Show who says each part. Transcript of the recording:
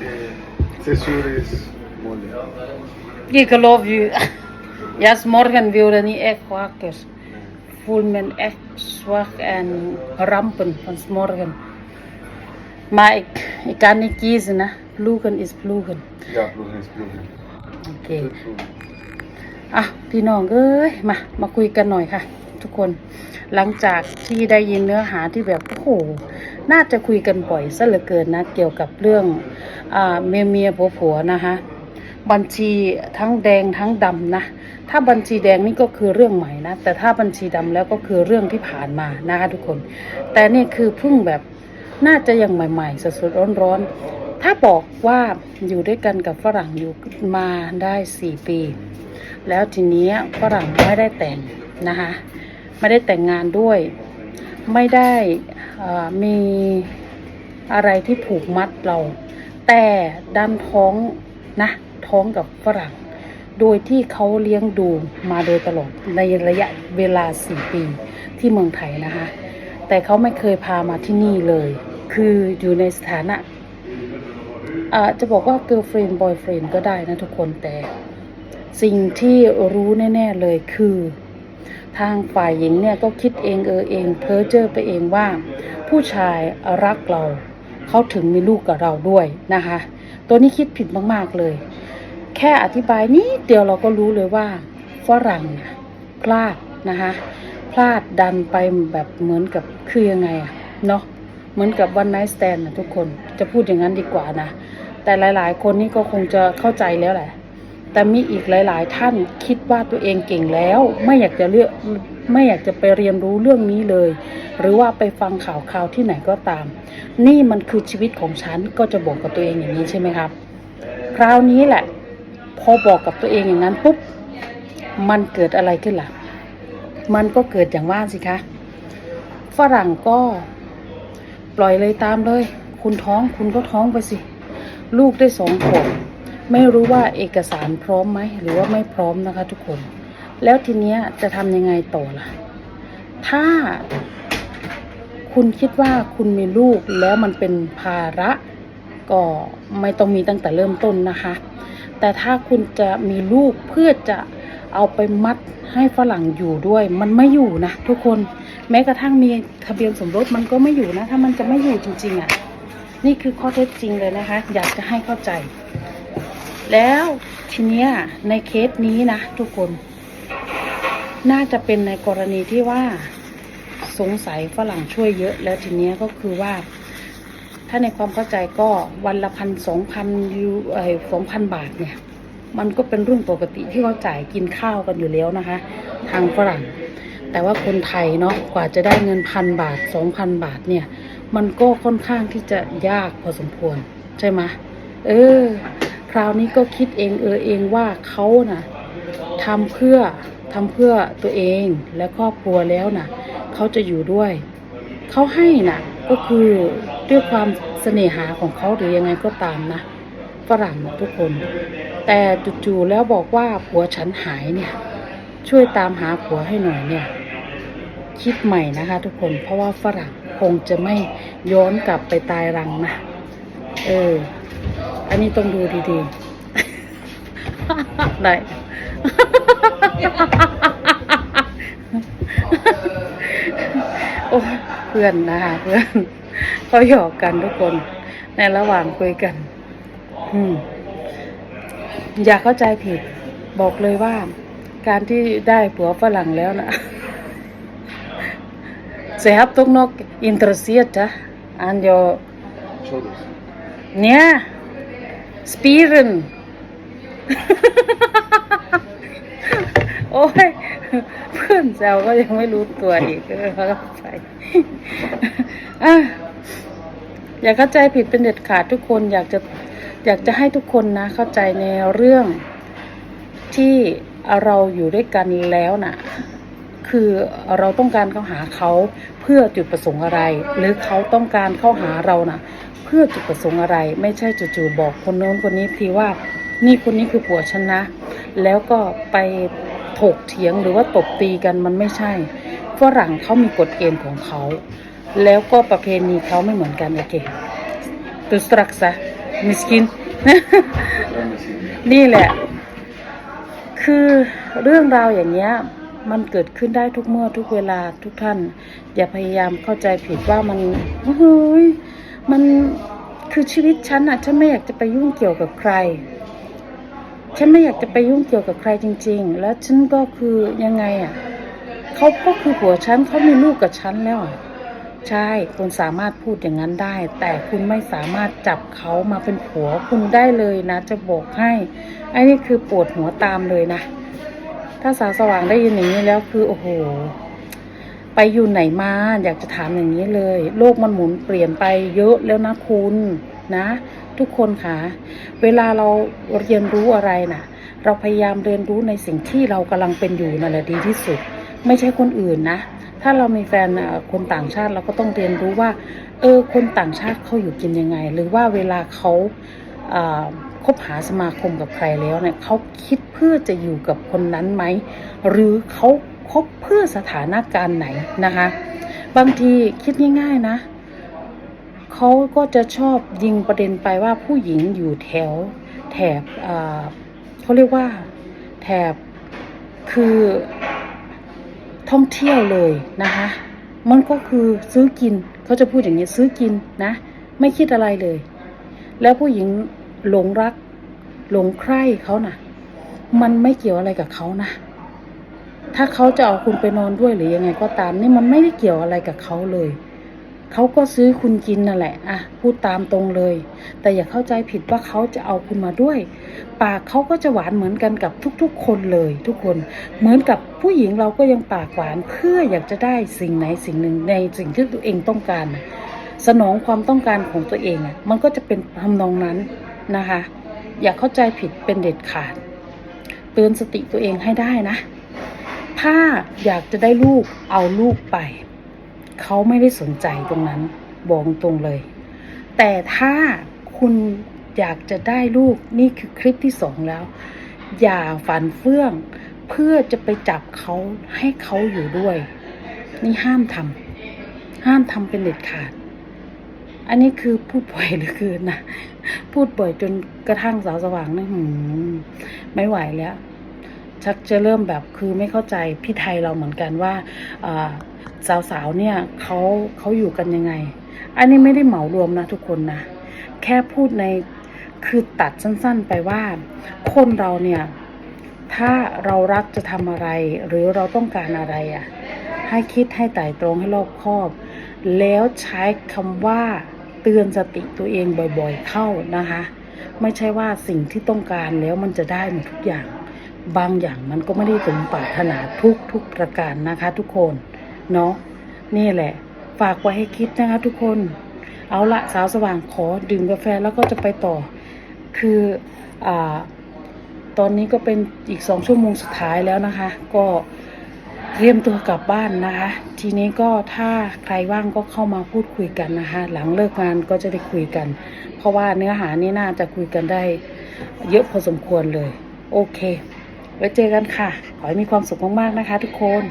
Speaker 1: Eh, Cesur is mole.
Speaker 2: Ik geloof u. Ja, morgen wilde niet echt wakker. Voel me echt zwak en rampen van 's morgen. Maar ik, ik kan niet kiezen, hè. Ploegen is ploegen.
Speaker 1: Ja, ploegen is ploegen.
Speaker 2: โอเค
Speaker 1: Good ploegen.
Speaker 2: อะพี่น้องเอ้ยมามาคุยกันหน่อยค่ะ ทุกคนหลังจากที่ได้ยินเนื้อหาที่แบบโอ้โหน่าจะคุยกันบ่อยซะเหลือเกินนะ เกี่ยวกับเรื่องอ่า เมียเมียผัวผัวนะคะบัญชีทั้งแดงทั้งดำนะ ถ้าบัญชีแดงนี่ก็คือเรื่องใหม่นะ แต่ถ้าบัญชีดำแล้วก็คือเรื่องที่ผ่านมานะคะทุกคน แต่นี่คือเพิ่งแบบน่าจะยังใหม่ๆสดๆร้อนๆ ถ้าบอกว่าอยู่ด้วยกันกับฝรั่งอยู่มาได้สี่ปี แล้วทีนี้ฝรั่งไม่ได้แต่งนะคะไม่ได้แต่งงานด้วย ไม่ได้มีอะไรที่ผูกมัดเรา แต่ดันท้องนะ ท้องกับฝรั่ง โดยที่เขาเลี้ยงดูมาโดยตลอดในระยะเวลาสี่ปีที่เมืองไทยนะคะ แต่เขาไม่เคยพามาที่นี่เลย คืออยู่ในสถานะอ่าจะบอกว่า girlfriend boyfriend ก็ได้นะทุกคนแต่สิ่งที่รู้แน่ ๆเลยคือ ทางฝ่ายหญิงเนี่ยก็คิดเองเออเองเพ้อเจ้อไปเองว่า ผู้ชายรักเรา เขาถึงมีลูกกับเราด้วยนะคะ ตัวนี้คิดผิดมากๆเลย แค่อธิบายนิดเดียวเราก็รู้เลยว่าฝรั่งนะพลาดนะคะพลาดดันไปแบบเหมือนกับคือยังไงอะเนาะเหมือนกับวันไนท์สแตนนะทุกคนจะพูดอย่างนั้นดีกว่านะ แต่หลายๆ คนนี่ก็คงจะเข้าใจแล้วแหละ แต่มีอีกหลาย ๆ ท่านคิดว่าตัวเองเก่งแล้ว ไม่อยากจะเลือกไม่อยากจะไปเรียนรู้เรื่องนี้เลย หรือว่าไปฟังข่าวข่าวที่ไหนก็ตาม นี่มันคือชีวิตของฉันก็จะบอกกับตัวเองอย่างนี้ใช่ไหมครับ คราวนี้แหละ พอบอกกับตัวเองอย่างนั้นปุ๊บมันเกิดอะไรขึ้นล่ะ มันก็เกิดอย่างว่าสิคะ ฝรั่งก็ปล่อยเลยตามเลย คุณท้องคุณก็ท้องไปสิ ลูกได้สองขวบไม่รู้ว่าเอกสารพร้อมไหม หรือว่าไม่พร้อมนะคะทุกคน แล้วทีเนี้ยจะทำยังไงต่อล่ะ ถ้า คุณคิดว่าคุณมีลูกแล้วมันเป็นภาระก็ไม่ต้องมีตั้งแต่เริ่มต้นนะคะ แต่ถ้าคุณจะมีลูกเพื่อจะเอาไปมัดให้ฝรั่งอยู่ด้วย มันไม่อยู่นะทุกคนแม้กระทั่งมีทะเบียนสมรสมันก็ไม่อยู่นะ ถ้ามันจะไม่อยู่จริงๆอะ่ะ นี่คือข้อเท็จจริงเลยนะคะ อยากจะให้เข้าใจ แล้วทีเนี้ยในเคสนี้นะทุกคน น่าจะเป็นในกรณีที่ว่า สงสัยฝรั่งช่วยเยอะแล้วทีเนี้ยก็คือว่า ถ้าในความเข้าใจก็วันละพันสองพันยูเอสองพันบาทเนี่ย มันก็เป็นเรื่องปกติที่เขาจ่ายกินข้าวกันอยู่แล้วนะคะ ทางฝรั่ง แต่ว่าคนไทยเนาะกว่าจะได้เงินพันบาทสองพันบาทเนี่ย มันก็ค่อนข้างที่จะยากพอสมควรใช่ไหมเออ คราวนี้ก็คิดเองเออเองว่าเขาน่ะทำเพื่อทำเพื่อตัวเองและครอบครัวแล้วน่ะ เขาจะอยู่ด้วย เขาให้น่ะ ก็คือด้วยความเสน่หาของเขาหรือยังไงก็ตามนะฝรั่งทุกคน แต่จู่ๆแล้วบอกว่าผัวฉันหายเนี่ย ช่วยตามหาผัวให้หน่อยเนี่ย คิดใหม่นะคะ ทุกคนเพราะว่าฝรั่งคงจะไม่ย้อนกลับไปตายรังนะเออ อันนี้ต้องดูดีๆ ได้ โอ้ยเพื่อนนะคะเพื่อนเขาหยอกกันทุกคน ในระหว่างคุยกัน อืม อย่าเข้าใจผิด บอกเลยว่า การที่ได้ผัวฝรั่งแล้วนะ Ze hebt ook nog geïnteresseerd hè, aan jouw
Speaker 1: Shoulders.
Speaker 2: Ja, spieren. โอ้ยเพื่อน แซวก็ยังไม่รู้ตัวอีกเออเขาก็ไปอ่อย่าเข้าใจผิดเป็นเด็ดขาดทุกคนอยากจะอยากจะให้ทุกคนนะ เข้าใจในเรื่องที่เราอยู่ด้วยกันแล้วน่ะ คือเราต้องการเข้าหาเขาเพื่อจุดประสงค์อะไร หรือเขาต้องการเข้าหาเราน่ะ เพื่อจุดประสงค์อะไร ไม่ใช่จู่ๆบอกคนโน้นคนนี้ทีว่า นี่คนนี้คือผัวฉันนะ แล้วก็ไป ถกเถียงหรือว่าตบตีกันมันไม่ใช่ฝรั่งเขามีกฎเกณฑ์ของเขา แล้วก็ประเพณีเขาไม่เหมือนกันโอเคตุสตรักษะมิสกิน นี่แหละ คือเรื่องราวอย่างเงี้ยมันเกิดขึ้นได้ทุกเมื่อทุกเวลาทุกท่าน อย่าพยายามเข้าใจผิดว่ามันเฮ้ยมันคือชีวิตฉันอะฉันไม่อยากจะไปยุ่งเกี่ยวกับใคร ฉันไม่อยากจะไปยุ่งเกี่ยวกับใครจริง ๆ แล้วฉันก็คือยังไงอะเขาก็คือผัวฉันเขามีลูกกับฉันแล้วอะใช่คุณสามารถพูดอย่างนั้นได้ แต่คุณไม่สามารถจับเขามาเป็นผัวคุณได้เลยนะ จะบอกให้ไอ้นี่คือปวดหัวตามเลยนะ ถ้าสาวสว่างได้ยินอย่างนี้แล้วคือโอ้โหไปอยู่ไหนมาอยากจะถามอย่างนี้เลย โลกมันหมุนเปลี่ยนไปเยอะแล้วนะคุณ นะ ทุกคนค่ะ เวลาเราเรียนรู้อะไรนะเราพยายามเรียนรู้ในสิ่งที่เรากำลังเป็นอยู่นั่นแหละดีที่สุด ไม่ใช่คนอื่นนะ ถ้าเรามีแฟนคนต่างชาติเราก็ต้องเรียนรู้ว่า เออ คนต่างชาติเขาอยู่กินยังไง หรือว่าเวลาเขาคบหาสมาคมกับใครแล้วเนี่ยเขาคิดเพื่อจะอยู่กับคนนั้นไหม หรือเขาคบเพื่อสถานการณ์ไหนนะคะ บางทีคิดง่ายๆนะ เขาก็จะชอบยิงประเด็นไปว่าผู้หญิงอยู่แถวแถบเขาเรียกว่าแถบคือท่องเที่ยวเลยนะคะ มันก็คือซื้อกินเขาจะพูดอย่างนี้ซื้อกินนะ ไม่คิดอะไรเลย แล้วผู้หญิงหลงรัก หลงใคร่เขานะ่ะ มันไม่เกี่ยวอะไรกับเขานะ ถ้าเขาจะเอาคุณไปนอนด้วยหรือยังไงก็ตาม นี่มันไม่ได้เกี่ยวอะไรกับเขาเลย เขาก็ซื้อคุณกินนั่นแหละอะพูดตามตรงเลย แต่อย่าเข้าใจผิดว่าเขาจะเอาคุณมาด้วย ปากเขาก็จะหวานเหมือนกันกับทุกๆ คนเลย ทุกคน เหมือนกับผู้หญิงเราก็ยังปากหวานเพื่ออยากจะได้สิ่งไหนสิ่งหนึ่งในสิ่งที่ตัวเองต้องการ สนองความต้องการของตัวเองอะมันก็จะเป็นทำนองนั้นนะคะ อย่าเข้าใจผิดเป็นเด็ดขาดเตือนสติตัวเองให้ได้นะ ถ้าอยากจะได้ลูกเอาลูกไป เขาไม่ได้สนใจตรงนั้นบอกตรงเลย แต่ถ้าคุณอยากจะได้ลูกนี่คือคลิปที่สองแล้ว อย่าฝันเฟื่อง เพื่อจะไปจับเขาให้เขาอยู่ด้วย นี่ห้ามทำห้ามทำเป็นเด็ดขาด อันนี้คือพูดบ่อยเหลือเกินนะพูดบ่อยจนกระทั่งสาวสว่างนะหืมไม่ไหวแล้ว ชักจะเริ่มแบบคือไม่เข้าใจพี่ไทยเราเหมือนกันว่าอ่า สาวๆเนี่ยเขาเขาอยู่กันยังไง อันนี้ไม่ได้เหมารวมนะทุกคนนะ แค่พูดในคือตัดสั้นๆไปว่า คนเราเนี่ย ถ้าเรารักจะทำอะไร หรือเราต้องการอะไรอะให้คิดให้ไต่ตรองให้รอบคอบ แล้วใช้คำว่าเตือนสติตัวเองบ่อยๆเข้านะคะ ไม่ใช่ว่าสิ่งที่ต้องการแล้วมันจะได้หมดทุกอย่าง บางอย่างมันก็ไม่ได้สมปรารถนาทุกทุกประการนะคะทุกคน เนาะนี่แหละ ฝากไว้ให้คิดนะคะทุกคน เอาละสาวสว่างขอดื่มกาแฟแล้วก็จะไปต่อ คืออ่าตอนนี้ก็เป็นอีกสองชั่วโมงสุดท้ายแล้วนะคะ ก็เตรียมตัวกลับบ้านนะคะ ทีนี้ก็ถ้าใครว่างก็เข้ามาพูดคุยกันนะคะ หลังเลิกงานก็จะได้คุยกัน เพราะว่าเนื้อหานี่น่าจะคุยกันได้ เยอะพอสมควรเลย โอเค ไว้เจอกันค่ะ ขอให้มีความสุขมากๆนะคะ ทุกคน